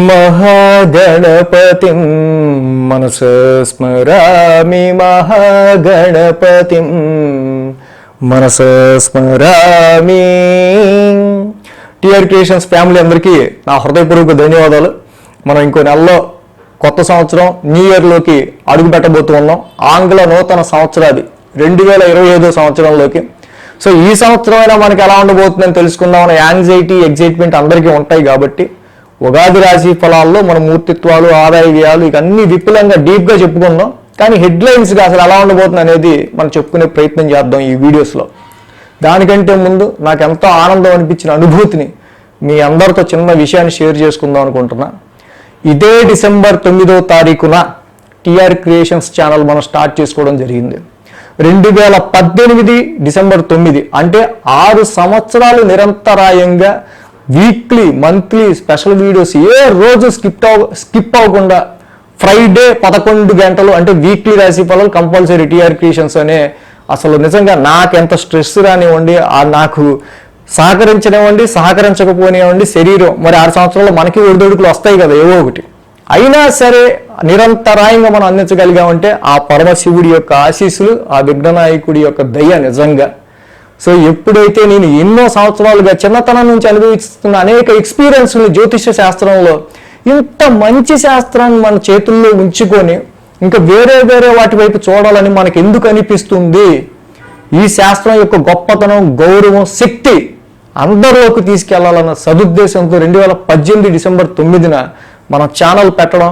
మహాగణపతిం మనస స్మరామి మహాగణపతిం మనస స్మరామి. టిఆర్ క్రియేషన్స్ ఫ్యామిలీ అందరికీ నా హృదయపూర్వక ధన్యవాదాలు. మనం ఇంకో నెలలో కొత్త సంవత్సరం న్యూ ఇయర్లోకి అడుగు పెట్టబోతూ ఉన్నాం. ఆంగ్ల నూతన సంవత్సరాది రెండు వేల ఇరవై ఐదో సంవత్సరంలోకి. సో ఈ సంవత్సరం అయినా మనకి ఎలా ఉండబోతుందని తెలుసుకుందాం అనే యాంగ్జైటీ ఎగ్జైట్మెంట్ అందరికీ ఉంటాయి కాబట్టి ఉగాది రాశి ఫలాల్లో మన మూర్తిత్వాలు ఆదాయ వ్యయాలు ఇక అన్ని విపులంగా డీప్గా చెప్పుకుందాం కానీ హెడ్లైన్స్గా అసలు ఎలా ఉండబోతుంది అనేది మనం చెప్పుకునే ప్రయత్నం చేద్దాం ఈ వీడియోస్లో దానికంటే ముందు నాకు ఎంతో ఆనందం అనిపించిన అనుభూతిని మీ అందరితో చిన్న విషయాన్ని షేర్ చేసుకుందాం అనుకుంటున్నా. ఇదే డిసెంబర్ తొమ్మిదో తారీఖున టిఆర్ క్రియేషన్స్ ఛానల్ మనం స్టార్ట్ చేసుకోవడం జరిగింది. రెండు వేల పద్దెనిమిది డిసెంబర్ తొమ్మిది అంటే ఆరు సంవత్సరాలు నిరంతరాయంగా వీక్లీ మంత్లీ స్పెషల్ వీడియోస్ ఏ రోజు స్కిప్ అవ స్కిప్ అవ్వకుండా ఫ్రైడే పదకొండు గంటలు అంటే వీక్లీ రాశి ఫలాలు కంపల్సరీ టీఆర్ క్రియేషన్స్ అనే అసలు నిజంగా నాకెంత స్ట్రెస్ రానివ్వండి ఆ నాకు సహకరించనివ్వండి సహకరించకపోనివ్వండి శరీరం మరి ఆరు సంవత్సరాల్లో మనకి ఒడిదొడుకులు వస్తాయి కదా ఏవో ఒకటి. అయినా సరే నిరంతరాయంగా మనం అందించగలిగామంటే ఆ పరమశివుడి యొక్క ఆశీస్సులు ఆ విఘ్ననాయకుడి యొక్క దయ నిజంగా సో ఎప్పుడైతే నేను ఎన్నో సంవత్సరాలుగా చిన్నతనం నుంచి అనుభవిస్తున్న అనేక ఎక్స్పీరియన్స్లు జ్యోతిష శాస్త్రంలో ఇంత మంచి శాస్త్రాన్ని మన చేతుల్లో ఉంచుకొని ఇంకా వేరే వేరే వాటి వైపు చూడాలని మనకు ఎందుకు అనిపిస్తుంది? ఈ శాస్త్రం యొక్క గొప్పతనం గౌరవం శక్తి అందరిలోకి తీసుకెళ్ళాలన్న సదుద్దేశంతో రెండు వేల పద్దెనిమిది డిసెంబర్ తొమ్మిదిన మనం ఛానల్ పెట్టడం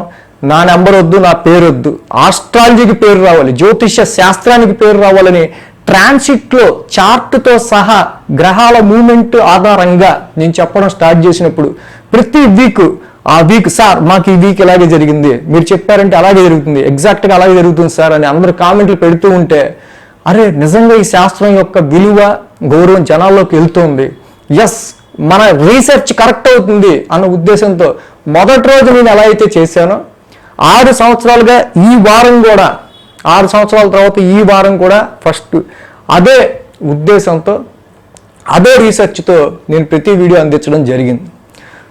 నా నెంబర్ వద్దు నా పేరు వద్దు. ఆస్ట్రాలజీకి పేరు రావాలి జ్యోతిష శాస్త్రానికి పేరు రావాలని ట్రాన్సిట్లో చార్ట్తో సహా గ్రహాల మూమెంట్ ఆధారంగా నేను చెప్పడం స్టార్ట్ చేసినప్పుడు ప్రతి వీక్ ఆ వీక్ సార్ మాకు ఈ వీక్ ఇలాగే జరిగింది. మీరు చెప్పారంటే అలాగే జరుగుతుంది. ఎగ్జాక్ట్గా అలాగే జరుగుతుంది సార్ అని అందరు కామెంట్లు పెడుతూ ఉంటే అరే నిజంగా ఈ శాస్త్రం యొక్క విలువ గౌరవం జనాల్లోకి వెళ్తుంది. ఎస్ మన రీసెర్చ్ కరెక్ట్ అవుతుంది అన్న ఉద్దేశంతో మొదటి రోజు నేను ఎలా అయితే చేశానో ఆరు సంవత్సరాలుగా ఈ వారం కూడా ఆరు సంవత్సరాల తర్వాత ఈ వారం కూడా ఫస్ట్ అదే ఉద్దేశంతో అదే రీసెర్చ్తో నేను ప్రతి వీడియో అందించడం జరిగింది.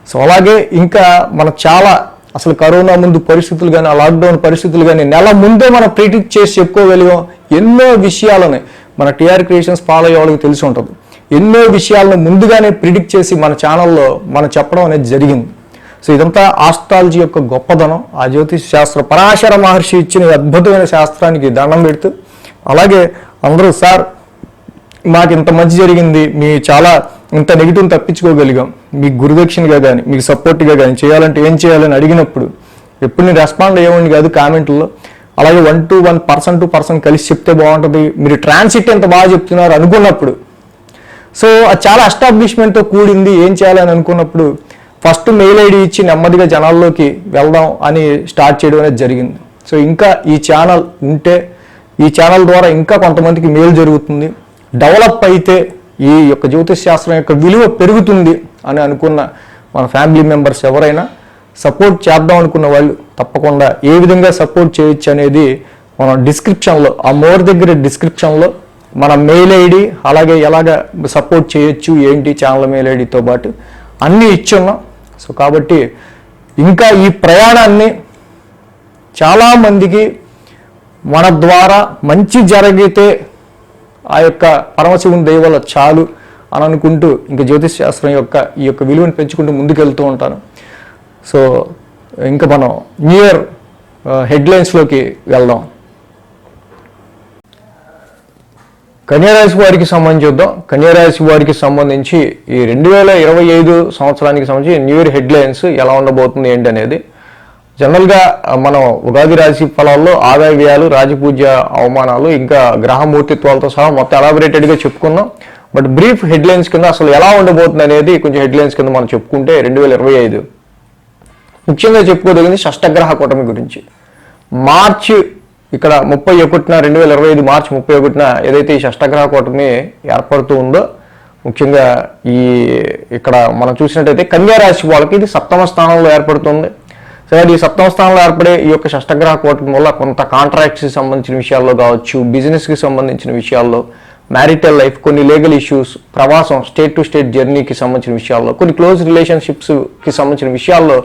సో అలాగే ఇంకా మనం చాలా అసలు కరోనా ముందు పరిస్థితులు కానీ ఆ లాక్డౌన్ పరిస్థితులు కానీ నెల ముందే మనం ప్రిడిక్ట్ చేసి చెప్పుకోగలిగాం. ఎన్నో విషయాలని మన టీఆర్ క్రియేషన్స్ ఫాలో అయ్యే వాళ్ళకి తెలిసి ఉంటుంది. ఎన్నో విషయాలను ముందుగానే ప్రిడిక్ట్ చేసి మన ఛానల్లో మనం చెప్పడం అనేది జరిగింది. సో ఇదంతా ఆస్ట్రాలజీ యొక్క గొప్పదనం. ఆ జ్యోతిష్ శాస్త్ర పరాశర మహర్షి ఇచ్చిన అద్భుతమైన శాస్త్రానికి దండం పెడుతూ అలాగే అందరూ సార్ మాకు ఇంత మంచి జరిగింది మీ చాలా ఇంత నెగిటివ్ తప్పించుకోగలిగాం. మీకు గురుదక్షిణగా కానీ మీకు సపోర్ట్గా కానీ చేయాలంటే ఏం చేయాలని అడిగినప్పుడు ఎప్పుడు నేను రెస్పాండ్ అయ్యేవాడిని కాదు కామెంట్లో అలాగే one to one person to person కలిసి చెప్తే బాగుంటుంది. మీరు ట్రాన్సిట్ ఎంత బాగా చెప్తున్నారు అనుకున్నప్పుడు. సో అది చాలా అస్టాబ్లిష్మెంట్తో కూడింది. ఏం చేయాలని అనుకున్నప్పుడు ఫస్ట్ మెయిల్ ఐడి ఇచ్చి నెమ్మదిగా జనాల్లోకి వెళ్దాం అని స్టార్ట్ చేయడం అనేది జరిగింది. సో ఇంకా ఈ ఛానల్ ఉంటే ఈ ఛానల్ ద్వారా ఇంకా కొంతమందికి మేలు జరుగుతుంది. డెవలప్ అయితే ఈ యొక్క జ్యోతిష్ శాస్త్రం యొక్క విలువ పెరుగుతుంది అని అనుకున్న మన ఫ్యామిలీ మెంబర్స్ ఎవరైనా సపోర్ట్ చేద్దాం అనుకున్న వాళ్ళు తప్పకుండా ఏ విధంగా సపోర్ట్ చేయొచ్చు అనేది మనం డిస్క్రిప్షన్లో ఆ మోర్ దగ్గర డిస్క్రిప్షన్లో మన మెయిల్ ఐడి అలాగే ఎలాగ సపోర్ట్ చేయొచ్చు ఏంటి ఛానల్ మెయిల్ ఐడితో పాటు అన్నీ ఇచ్చున్నాం. సో కాబట్టి ఇంకా ఈ ప్రయాణాన్ని చాలామందికి మన ద్వారా మంచి జరిగితే ఆ యొక్క పరమశివుని దయ చాలు అని అనుకుంటూ ఇంకా జ్యోతిష్ శాస్త్రం యొక్క ఈ యొక్క విలువను పెంచుకుంటూ ముందుకెళ్తూ ఉంటాను. సో ఇంకా మనం న్యూ ఇయర్ హెడ్లైన్స్లోకి వెళ్దాం. కన్యారాశి వారికి సంబంధించి చూద్దాం. కన్యారాశి వారికి సంబంధించి ఈ రెండు వేల ఇరవై ఐదు సంవత్సరానికి సంబంధించి న్యూ ఇయర్ హెడ్లైన్స్ ఎలా ఉండబోతుంది ఏంటి అనేది. జనరల్గా మనం ఉగాది రాశి ఫలాల్లో ఆదాయ వ్యయాలు రాజపూజ్య అవమానాలు ఇంకా గ్రహమూర్తిత్వాలతో సహా మొత్తం ఎలాబరేటెడ్గా చెప్పుకున్నాం. బట్ బ్రీఫ్ హెడ్లైన్స్ కింద అసలు ఎలా ఉండబోతుంది అనేది కొంచెం హెడ్లైన్స్ కింద మనం చెప్పుకుంటే రెండు వేల ఇరవై ఐదు. ముఖ్యంగా చెప్పుకోదగింది షష్టగ్రహ కూటమి గురించి. మార్చి ఇక్కడ ముప్పై ఒకటిన రెండు వేల ఇరవై ఐదు మార్చి ముప్పై ఒకటిన ఏదైతే ఈ షష్టగ్రహ కూటమి ఏర్పడుతూ ఉందో ముఖ్యంగా ఈ ఇక్కడ మనం చూసినట్టయితే కన్యారాశి వాళ్ళకి ఇది సప్తమ స్థానంలో ఏర్పడుతుంది. సరే ఈ సప్తమ స్థానంలో ఏర్పడే ఈ యొక్క షష్టగ్రహ కూటమి వల్ల కొంత కాంట్రాక్ట్స్కి సంబంధించిన విషయాల్లో కావచ్చు బిజినెస్కి సంబంధించిన విషయాల్లో మ్యారిటల్ లైఫ్ కొన్ని లీగల్ ఇష్యూస్ ప్రవాసం స్టేట్ టు స్టేట్ జర్నీకి సంబంధించిన విషయాల్లో కొన్ని క్లోజ్ రిలేషన్షిప్స్కి సంబంధించిన విషయాల్లో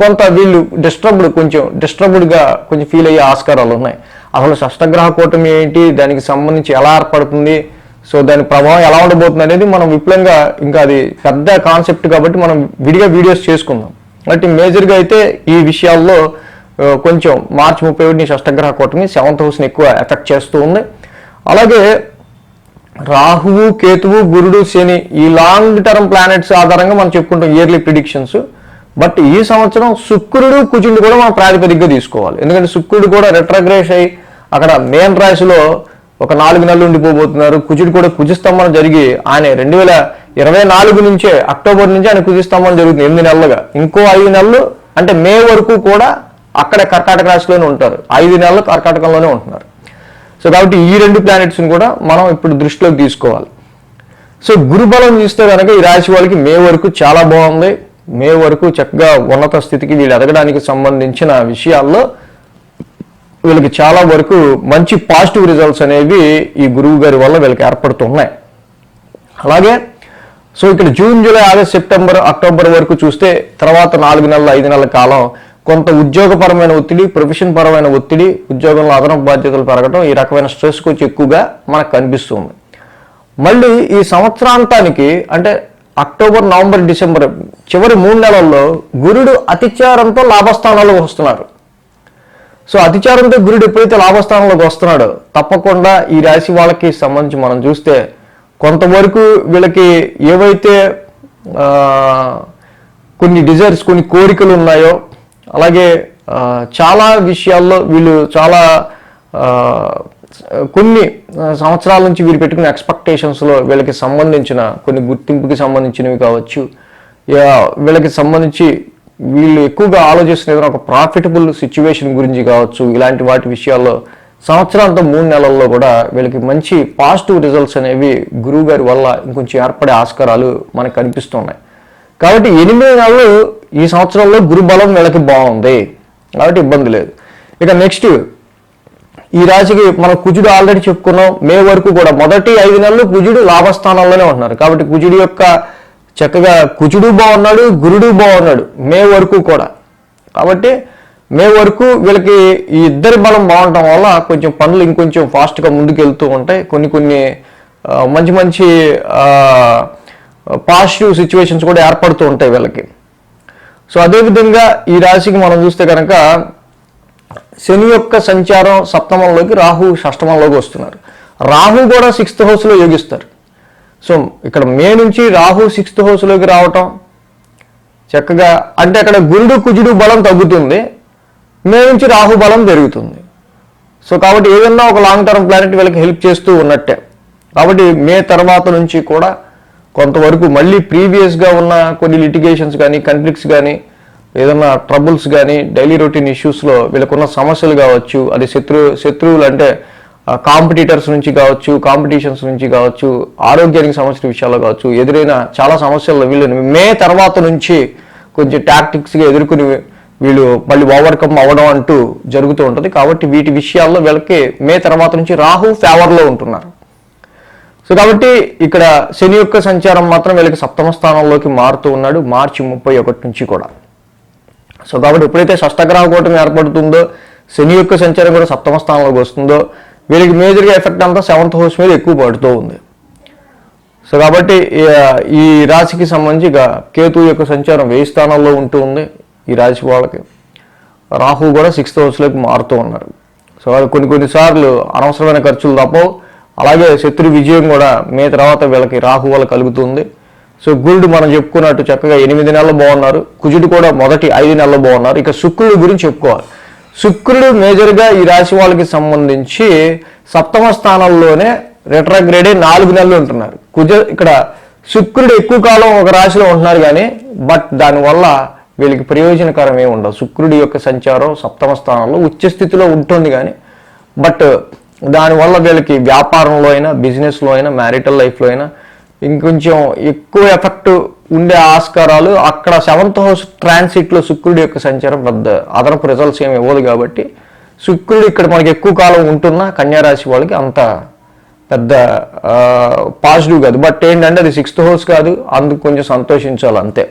కొంత వీళ్ళు డిస్టర్బ్డ్ కొంచెం డిస్టర్బ్డ్గా కొంచెం ఫీల్ అయ్యే ఆస్కారాలు ఉన్నాయి. అసలు షష్టగ్రహ కూటమి ఏంటి దానికి సంబంధించి ఎలా ఏర్పడుతుంది సో దాని ప్రభావం ఎలా ఉండబోతుంది అనేది మనం విపులంగా ఇంకా అది పెద్ద కాన్సెప్ట్ కాబట్టి మనం విడిగా వీడియోస్ చేసుకుందాం. కాబట్టి మేజర్గా అయితే ఈ విషయాల్లో కొంచెం మార్చి ముప్పై ఒకటిని షష్టగ్రహ కూటమి సెవెంత్ హౌస్ని ఎక్కువ ఎఫెక్ట్ చేస్తూ ఉంది. అలాగే రాహువు కేతువు గురుడు శని ఈ లాంగ్ టర్మ్ ప్లానెట్స్ ఆధారంగా మనం చెప్పుకుంటాం ఇయర్లీ ప్రిడిక్షన్స్. బట్ ఈ సంవత్సరం శుక్రుడు కుజుడు కూడా మనం ప్రాతిపదికగా తీసుకోవాలి. ఎందుకంటే శుక్రుడు కూడా రెట్రగ్రేష్ అయ్యి అక్కడ మేన్ రాశిలో ఒక నాలుగు నెలలు ఉండిపోబోతున్నారు. కుజుడు కూడా కుజస్తంభన జరిగి ఆయన రెండు వేల ఇరవై నాలుగు నుంచే అక్టోబర్ నుంచి ఆయన కుజస్తంభన జరుగుతుంది ఎనిమిది నెలలుగా. ఇంకో ఐదు నెలలు అంటే మే వరకు కూడా అక్కడ కర్కాటక రాశిలోనే ఉంటారు. ఐదు నెలలు కర్కాటకంలోనే ఉంటున్నారు. సో కాబట్టి ఈ రెండు ప్లానెట్స్ని కూడా మనం ఇప్పుడు దృష్టిలోకి తీసుకోవాలి. సో గురుబలం చూస్తే కనుక ఈ రాశి వాళ్ళకి మే వరకు చాలా బాగుంది. మే వరకు చక్కగా ఉన్నత స్థితికి వీళ్ళు ఎదగడానికి సంబంధించిన విషయాల్లో వీళ్ళకి చాలా వరకు మంచి పాజిటివ్ రిజల్ట్స్ అనేవి ఈ గురువు గారి వల్ల వీళ్ళకి ఏర్పడుతున్నాయి. అలాగే సో ఇక్కడ June July August September October వరకు చూస్తే తర్వాత నాలుగు నెలల ఐదు నెలల కాలం కొంత ఉద్యోగపరమైన ఒత్తిడి ప్రొఫెషన్ పరమైన ఒత్తిడి ఉద్యోగంలో అదనపు బాధ్యతలు పెరగడం ఈ రకమైన స్ట్రెస్ కొంచెం ఎక్కువగా మనకు కనిపిస్తుంది. మళ్ళీ ఈ సంవత్సరాంతానికి అంటే అక్టోబర్ నవంబర్ డిసెంబర్ చివరి మూడు నెలల్లో గురుడు అతిచారంతో లాభస్థానాలకు వస్తున్నారు సో అతిచారంతో గురుడు ఎప్పుడైతే లాభస్థానంలోకి వస్తున్నాడో తప్పకుండా ఈ రాశి వాళ్ళకి సంబంధించి మనం చూస్తే కొంతవరకు వీళ్ళకి ఏవైతే కొన్ని డిజైర్స్ కొన్ని కోరికలు ఉన్నాయో అలాగే చాలా విషయాల్లో వీళ్ళు చాలా కొన్ని సంవత్సరాల నుంచి వీరు పెట్టుకున్న ఎక్స్పెక్టేషన్స్లో వీళ్ళకి సంబంధించిన కొన్ని గుర్తింపుకి సంబంధించినవి కావచ్చు. వీళ్ళకి సంబంధించి వీళ్ళు ఎక్కువగా ఆలోచిస్తున్న ఏదైనా ఒక ప్రాఫిటబుల్ సిచ్యువేషన్ గురించి కావచ్చు ఇలాంటి వాటి విషయాల్లో సంవత్సరాంతం మూడు నెలల్లో కూడా వీళ్ళకి మంచి పాజిటివ్ రిజల్ట్స్ అనేవి గురువు గారి వల్ల ఇంకొంచెం ఏర్పడే ఆస్కారాలు మనకు కనిపిస్తున్నాయి. కాబట్టి ఎనిమిది నెలలు ఈ సంవత్సరంలో గురు బలం వీళ్ళకి బాగుంది. కాబట్టి ఇబ్బంది లేదు. ఇక నెక్స్ట్ ఈ రాశికి మనం కుజుడు ఆల్రెడీ చెప్పుకున్నాం మే వరకు కూడా మొదటి ఐదు నెలలు కుజుడు లాభస్థానంలోనే ఉంటున్నారు. కాబట్టి కుజుడు యొక్క చక్కగా కుజుడు బాగున్నాడు గురుడు బాగున్నాడు మే వరకు కూడా. కాబట్టి మే వరకు వీళ్ళకి ఈ ఇద్దరి బలం బాగుండటం వల్ల కొంచెం పనులు ఇంకొంచెం ఫాస్ట్గా ముందుకెళ్తూ ఉంటాయి. కొన్ని కొన్ని మంచి మంచి పాజిటివ్ సిచ్యువేషన్స్ కూడా ఏర్పడుతూ ఉంటాయి వీళ్ళకి. సో అదేవిధంగా ఈ రాశికి మనం చూస్తే కనుక శని యొక్క సంచారం సప్తమంలోకి రాహు షష్టమంలోకి వస్తున్నారు. రాహు కూడా సిక్స్త్ హౌస్లో యోగిస్తారు. సో ఇక్కడ మే నుంచి రాహు సిక్స్త్ హౌస్లోకి రావటం చక్కగా అంటే అక్కడ గురుడు కుజుడు బలం తగ్గుతుంది. మే నుంచి రాహు బలం పెరుగుతుంది. సో కాబట్టి ఏదన్నా ఒక లాంగ్ టర్మ్ ప్లానెట్ వీళ్ళకి హెల్ప్ చేస్తూ ఉన్నట్టే. కాబట్టి మే తర్వాత నుంచి కూడా కొంతవరకు మళ్ళీ ప్రీవియస్గా ఉన్న కొన్ని లిటిగేషన్స్ కానీ కన్ఫ్లిక్ట్స్ కానీ ఏదన్నా ట్రబుల్స్ కానీ డైలీ రొటీన్ ఇష్యూస్లో వీళ్ళకున్న సమస్యలు కావచ్చు అది శత్రు శత్రువులు అంటే కాంపిటీటర్స్ నుంచి కావచ్చు కాంపిటీషన్స్ నుంచి కావచ్చు ఆరోగ్యానికి సంబంధించిన విషయాల్లో కావచ్చు ఎదురైన చాలా సమస్యల్లో వీళ్ళు మే తర్వాత నుంచి కొంచెం టాక్టిక్స్గా ఎదుర్కొని వీళ్ళు మళ్ళీ ఓవర్కమ్ అవ్వడం అంటూ జరుగుతూ ఉంటుంది. కాబట్టి వీటి విషయాల్లో వీళ్ళకి మే తర్వాత నుంచి రాహు ఫేవర్లో ఉంటున్నారు. సో కాబట్టి ఇక్కడ శని యొక్క సంచారం మాత్రం వీళ్ళకి సప్తమ స్థానంలోకి మారుతూ ఉన్నాడు మార్చి ముప్పై ఒకటి నుంచి కూడా. సో కాబట్టి ఎప్పుడైతే షష్టగ్రహ కూటమి ఏర్పడుతుందో శని యొక్క సంచారం కూడా సప్తమ స్థానంలోకి వస్తుందో వీళ్ళకి మేజర్గా ఎఫెక్ట్ అంతా సెవెంత్ హౌస్ మీద ఎక్కువ పడుతూ ఉంది. సో కాబట్టి ఈ- రాశికి సంబంధించి కేతు యొక్క సంచారం వెయ్యి స్థానాల్లో ఉంటూ ఉంది ఈ రాశి వాళ్ళకి. రాహు కూడా సిక్స్త్ హౌస్లోకి మారుతూ ఉన్నారు. సో కొన్ని కొన్నిసార్లు అనవసరమైన ఖర్చులు తప్పవు. అలాగే శత్రు విజయం కూడా మే తర్వాత వీళ్ళకి రాహు వల్ల కలుగుతుంది. సో గురుడు మనం చెప్పుకున్నట్టు చక్కగా ఎనిమిది నెలలు బాగున్నారు. కుజుడు కూడా మొదటి ఐదు నెలలు బాగున్నారు. ఇక శుక్రుడు గురించి చెప్పుకోవాలి. శుక్రుడు మేజర్గా ఈ రాశి వాళ్ళకి సంబంధించి సప్తమ స్థానంలోనే రెట్రాగ్రేడే నాలుగు నెలలు ఉంటున్నారు. కుజ ఇక్కడ శుక్రుడు ఎక్కువ కాలం ఒక రాశిలో ఉంటున్నారు కానీ బట్ దానివల్ల వీళ్ళకి ప్రయోజనకరం ఏమి ఉండదు. శుక్రుడి యొక్క సంచారం సప్తమ స్థానంలో ఉచ్చ స్థితిలో ఉంటుంది కానీ బట్ దానివల్ల వీళ్ళకి వ్యాపారంలో అయినా బిజినెస్లో అయినా మ్యారిటల్ లైఫ్లో అయినా ఇంకొంచెం ఎక్కువ ఎఫెక్ట్ ఉండే ఆస్కారాలు అక్కడ సెవెంత్ హౌస్ ట్రాన్సిట్లో శుక్రుడి యొక్క సంచారం పెద్ద అదనపు రిజల్ట్స్ ఏమి ఇవ్వదు కాబట్టి శుక్రుడు ఇక్కడ మనకి ఎక్కువ కాలం ఉంటున్న కన్యారాశి వాళ్ళకి అంత పెద్ద పాజిటివ్ కాదు. బట్ ఏంటంటే అది సిక్స్త్ హౌస్ కాదు. అందుకు కొంచెం సంతోషించాలి అంతే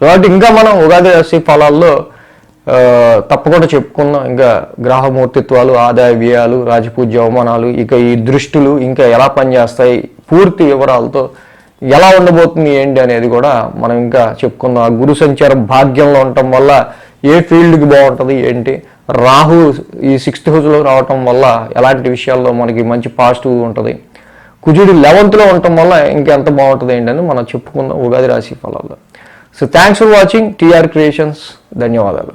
కాబట్టి ఇంకా మనం ఉగాది రాశి ఫలాల్లో తప్పకుండా చెప్పుకున్నాం. ఇంకా గ్రహమూర్తిత్వాలు ఆదాయ వ్యయాలు రాజపూజ్య అవమానాలు ఇక ఈ దృష్టులు ఇంకా ఎలా పనిచేస్తాయి పూర్తి వివరాలతో ఎలా ఉండబోతుంది ఏంటి అనేది కూడా మనం ఇంకా చెప్పుకుందాం. ఆ గురు సంచారం భాగ్యంలో ఉండటం వల్ల ఏ ఫీల్డ్కి బాగుంటుంది ఏంటి? రాహు ఈ సిక్స్త్ హౌస్లో రావటం వల్ల ఎలాంటి విషయాల్లో మనకి మంచి పాజిటివ్ ఉంటుంది? కుజుడు లెవెంత్లో ఉండటం వల్ల ఇంకెంత బాగుంటుంది ఏంటని మనం చెప్పుకుందాం ఉగాది రాశి ఫలాల్లో. So thanks for watching TR creations ధన్యవాదాలు.